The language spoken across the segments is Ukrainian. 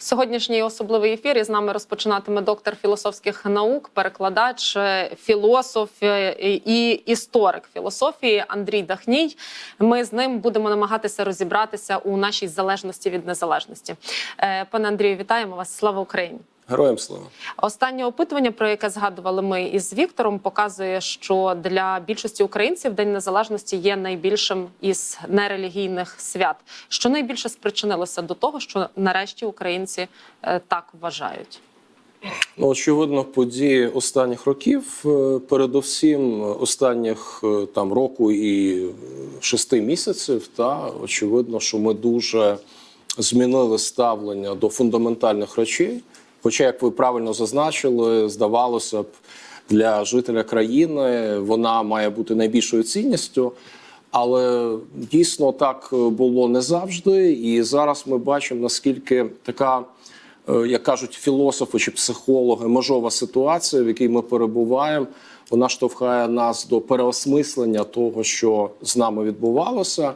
Сьогоднішній особливий ефір із нами розпочинатиме доктор філософських наук, перекладач, е, філософ е, і історик філософії Андрій Дахній. Ми з ним будемо намагатися розібратися у нашій залежності від незалежності. Е, Пане Андрію, вітаємо вас! Слава Україні! Героям слава. Останнє опитування, про яке згадували ми із Віктором, показує, що для більшості українців День Незалежності є найбільшим із нерелігійних свят. Що найбільше спричинилося до того, що нарешті українці е, так вважають. Ну, очевидно, події останніх років, е, передусім останніх е, там року і шести місяців, та очевидно, що ми дуже змінили ставлення до фундаментальних речей. Хоча, як ви правильно зазначили, здавалося б, для жителя країни вона має бути найбільшою цінністю. Але дійсно так було не завжди. І зараз ми бачимо, наскільки така, е, як кажуть філософи чи психологи, межова ситуація, в якій ми перебуваємо, вона штовхає нас до переосмислення того, що з нами відбувалося.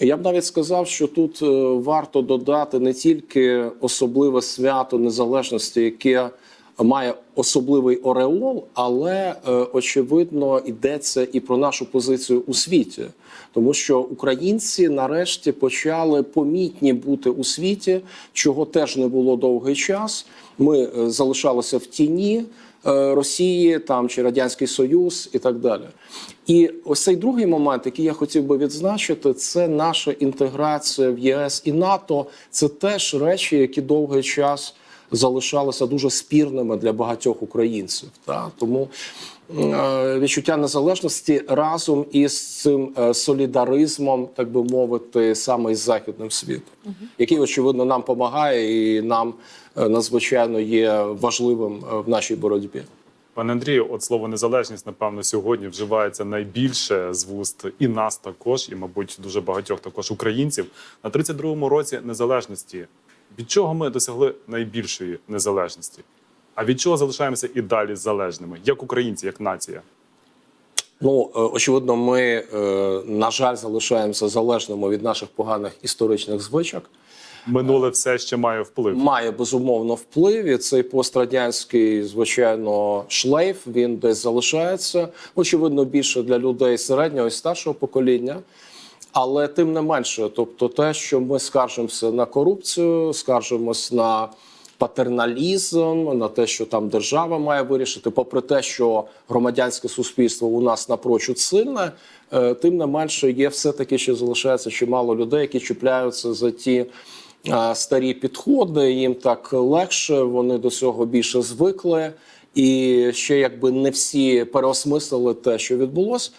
Я б навіть сказав, що тут е, варто додати не тільки особливе свято незалежності, яке має особливий ореол, але е, очевидно йдеться і про нашу позицію у світі, тому що українці нарешті почали помітні бути у світі, чого теж не було довгий час. Ми е, залишалися в тіні. Е, Росії там чи Радянський Союз і так далі. І ось цей другий момент, який я хотів би відзначити, це наша інтеграція в ЄС і НАТО. Це теж речі, які довгий час залишалися дуже спірними для багатьох українців. Та? Тому е, відчуття незалежності разом із цим е, солідаризмом, так би мовити, саме із західним світом, який очевидно нам допомагає і нам е, надзвичайно є важливим в нашій боротьбі. Пане Андрію, от слово незалежність, напевно, сьогодні вживається найбільше з вуст і нас також, і, мабуть, дуже багатьох також українців. На 32-му році незалежності. Від чого ми досягли найбільшої незалежності? А від чого залишаємося і далі залежними, як українці, як нація? Ну, е, очевидно, ми, е, на жаль, залишаємося залежними від наших поганих історичних звичок. Минуле все ще має вплив. Має безумовно вплив. І цей пострадянський, звичайно, шлейф він десь залишається. Очевидно, більше для людей середнього і старшого покоління. Але тим не менше, тобто, те, що ми скаржимося на корупцію, скаржимось на патерналізм, на те, що там держава має вирішити, попри те, що громадянське суспільство у нас напрочуд сильне, е, тим не менше є все таки, що залишається чимало людей, які чіпляються за ті. е, Старі підходи їм так легше, вони до цього більше звикли, і ще якби не всі переосмислили те, що відбулося.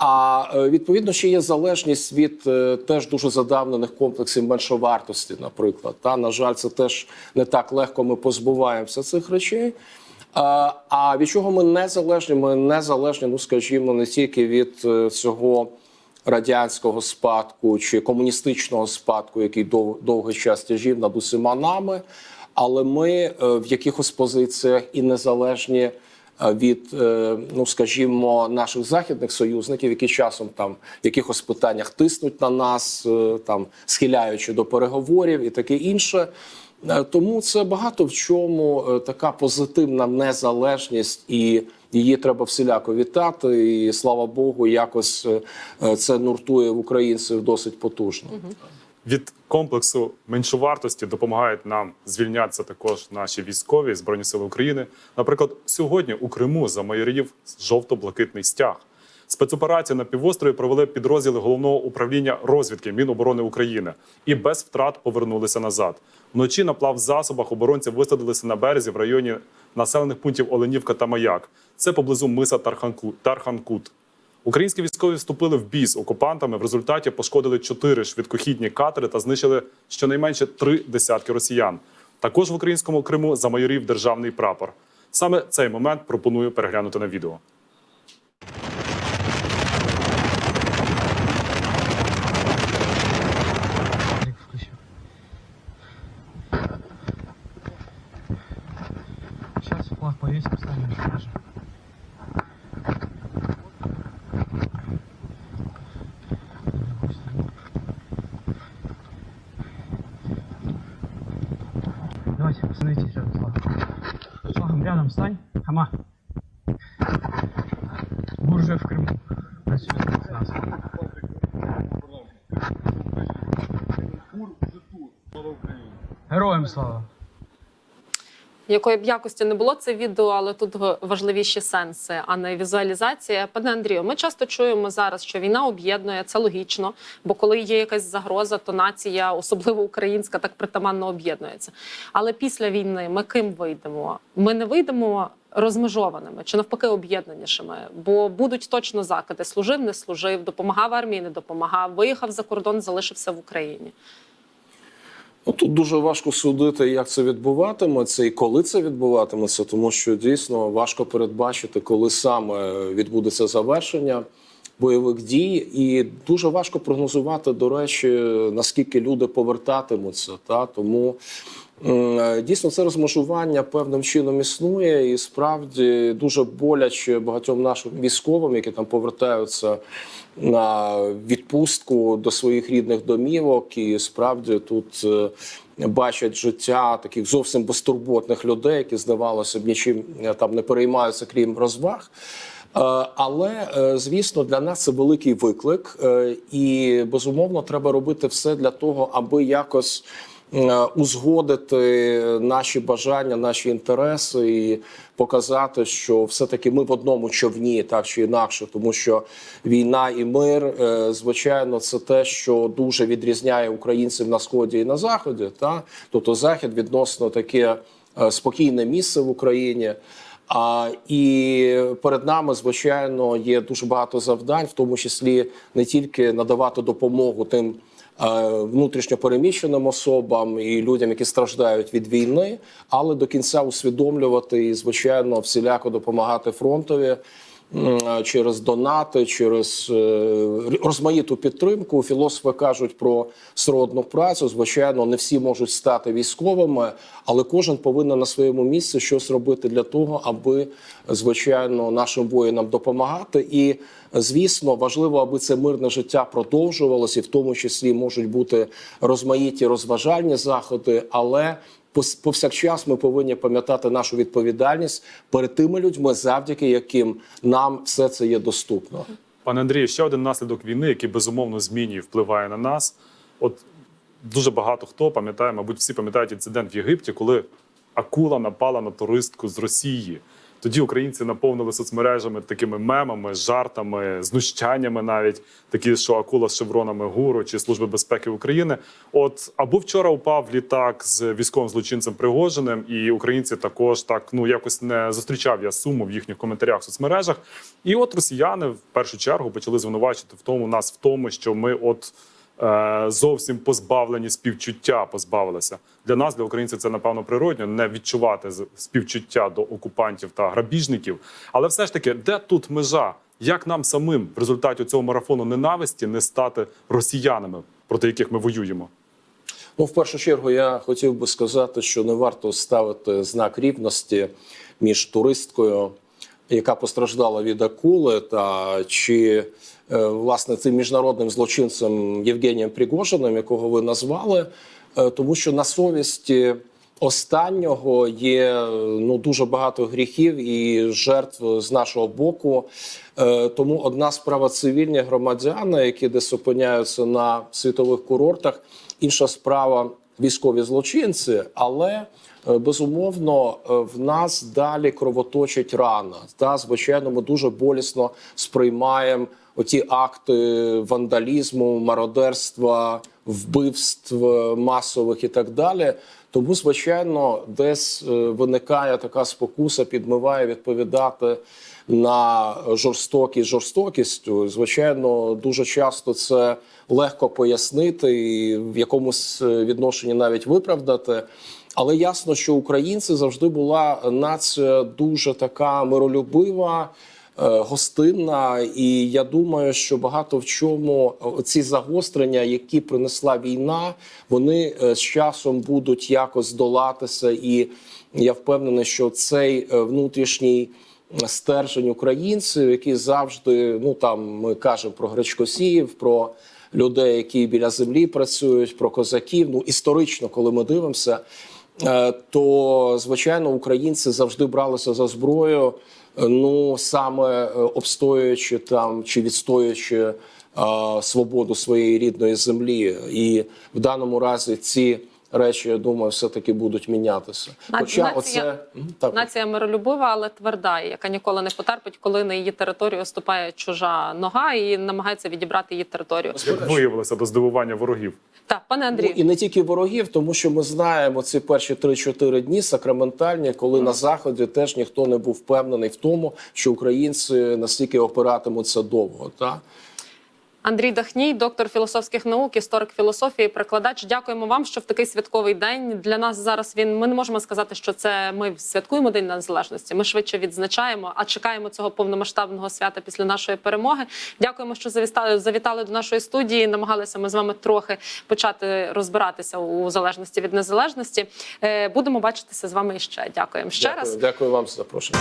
А е, відповідно ще є залежність від е, теж дуже задавнених комплексів меншовартості, наприклад. Та на жаль, це теж не так легко. Ми позбуваємося цих речей. А, а від чого ми не залежні? Ми не залежні, ну скажімо, не тільки від е, цього радянського спадку чи комуністичного спадку, який дов, довгий час тяжів над усіма нами, але ми е, в якихось позиціях і незалежні е, від, е, ну скажімо, наших західних союзників, які часом там в якихось питаннях тиснуть на нас, е, там схиляючи до переговорів і таке інше. Е, Тому це багато в чому е, така позитивна незалежність, і її треба всіляко вітати. І слава Богу, якось е, е, це нуртує в українців досить потужно. Від комплексу меншовартості допомагають нам звільнятися також наші військові збройні сили України. Наприклад, сьогодні у Криму замайорів жовто-блакитний стяг. Спецоперацію на півострові провели підрозділи головного управління розвідки Міноборони України і без втрат повернулися назад. Вночі на плавзасобах оборонці висадилися на березі в районі населених пунктів Оленівка та Маяк. Це поблизу миса Тарханку- Тарханкут. Українські військові вступили в бій з окупантами. В результаті пошкодили чотири швидкохідні катери та знищили щонайменше три десятки росіян. Також в українському Криму замайорів державний прапор. Саме цей момент пропоную переглянути на відео. встань. Хама. Бур вже в Криму. Працює з нас. Героям слава! Якої б якості не було це відео, але тут важливіші сенси, а не візуалізація. Пане Андрію, ми часто чуємо зараз, що війна об'єднує це логічно, бо коли є якась загроза, то нація, особливо українська, так притаманно об'єднується. Але після війни ми ким вийдемо? Ми не вийдемо розмежованими чи навпаки об'єднанішими, бо будуть точно закиди: служив, не служив, допомагав армії, не допомагав, виїхав за кордон, залишився в Україні. Ну, тут дуже важко судити, як це відбуватиметься і коли це відбуватиметься, тому що дійсно важко передбачити, коли саме відбудеться завершення бойових дій, і дуже важко прогнозувати, до речі, наскільки люди повертатимуться. Та тому дійсно це розмежування певним чином існує, і справді дуже боляче багатьом нашим військовим, які там повертаються на відпустку до своїх рідних домівок, і справді тут е, бачать життя таких зовсім безтурботних людей, які здавалося б нічим е, там не переймаються, крім розваг. Е, Але е, звісно, для нас це великий виклик, е, і безумовно треба робити все для того, аби якось узгодити наші бажання, наші інтереси і показати, що все-таки ми в одному човні, так чи інакше, тому що війна і мир, звичайно, це те, що дуже відрізняє українців на сході і на заході. Та тобто захід відносно таке спокійне місце в Україні. А і перед нами, звичайно, є дуже багато завдань, в тому числі не тільки надавати допомогу тим е, внутрішньо переміщеним особам і людям, які страждають від війни, але до кінця усвідомлювати і, звичайно, всіляко допомагати фронтові. Через донати, через е, розмаїту підтримку. Філософи кажуть про сродну працю. Звичайно, не всі можуть стати військовими, але кожен повинен на своєму місці щось робити для того, аби звичайно нашим воїнам допомагати. І звісно, важливо, аби це мирне життя продовжувалося, і в тому числі можуть бути розмаїті розважальні заходи, але повсякчас ми повинні пам'ятати нашу відповідальність перед тими людьми, завдяки яким нам все це є доступно. Пане Андрію, ще один наслідок війни, який безумовно змінює, впливає на нас. От дуже багато хто пам'ятає, мабуть, всі пам'ятають інцидент в Єгипті, коли акула напала на туристку з Росії. Тоді українці наповнили соцмережами такими мемами, жартами, знущаннями, навіть такі, що акула з шевронами гуру чи Служби безпеки України. От або вчора упав літак з військовим злочинцем Пригожиним, і українці також так ну якось не зустрічав я суму в їхніх коментарях в соцмережах. І от росіяни в першу чергу почали звинувачити в тому нас в тому, що ми от. Е, Зовсім позбавлені співчуття, позбавилися для нас, для українців, це напевно природньо не відчувати співчуття до окупантів та грабіжників. Але все ж таки, де тут межа? Як нам самим в результаті цього марафону ненависті не стати росіянами, проти яких ми воюємо? Ну, в першу чергу, я хотів би сказати, що не варто ставити знак рівності між туристкою, яка постраждала від акули, та чи е, власне цим міжнародним злочинцем Євгенієм Пригожиним, якого ви назвали, Е, тому що на совісті останнього є ну дуже багато гріхів і жертв з нашого боку. Е, Тому одна справа цивільні громадяни, які десь опиняються на світових курортах, інша справа військові злочинці, але е, безумовно е, в нас далі кровоточить рана. Та звичайно, ми дуже болісно сприймаємо оті акти вандалізму, мародерства, вбивств е, масових і так далі. Тому, звичайно, десь е, виникає така спокуса, підмиває відповідати на жорстокість жорстокістю. Звичайно, дуже часто це легко пояснити і в якомусь е, відношенні навіть виправдати. Але ясно, що українці завжди була нація дуже така миролюбива. Е, Гостинна, і я думаю, що багато в чому ці загострення, які принесла війна, вони е, з часом будуть якось долатися. І я впевнений, що цей е, внутрішній стержень українців, які завжди, ну там ми кажемо про гречкосіїв, про людей, які біля землі працюють, про козаків. Ну історично, коли ми дивимося. то звичайно українці завжди бралися за зброю, ну саме е, обстоюючи там чи відстоюючи е, свободу своєї рідної землі, і в даному разі ці речі, я думаю, все таки будуть мінятися. Хоча нація- оце так. Нація миролюбива, але тверда, яка ніколи не потерпить, коли на її територію ступає чужа нога і намагається відібрати її територію. Як виявилося до здивування ворогів. Так, пане Ну, Андрію, і не тільки ворогів, тому що ми знаємо ці перші 3-4 дні сакраментальні, коли на заході теж ніхто не був впевнений в тому, що українці настільки опиратимуться довго. Та Андрій Дахній, доктор філософських наук, історик філософії, перекладач. Дякуємо вам, що в такий святковий день для нас зараз він. Ми не можемо сказати, що це ми святкуємо День Незалежності. Ми швидше відзначаємо, а чекаємо цього повномасштабного свята після нашої перемоги. Дякуємо, що завітали, завітали до нашої студії. Намагалися ми з вами трохи почати розбиратися у залежності від незалежності. Е, Будемо бачитися з вами іще. Дякуємо ще дякую, раз. дякую вам за запрошення.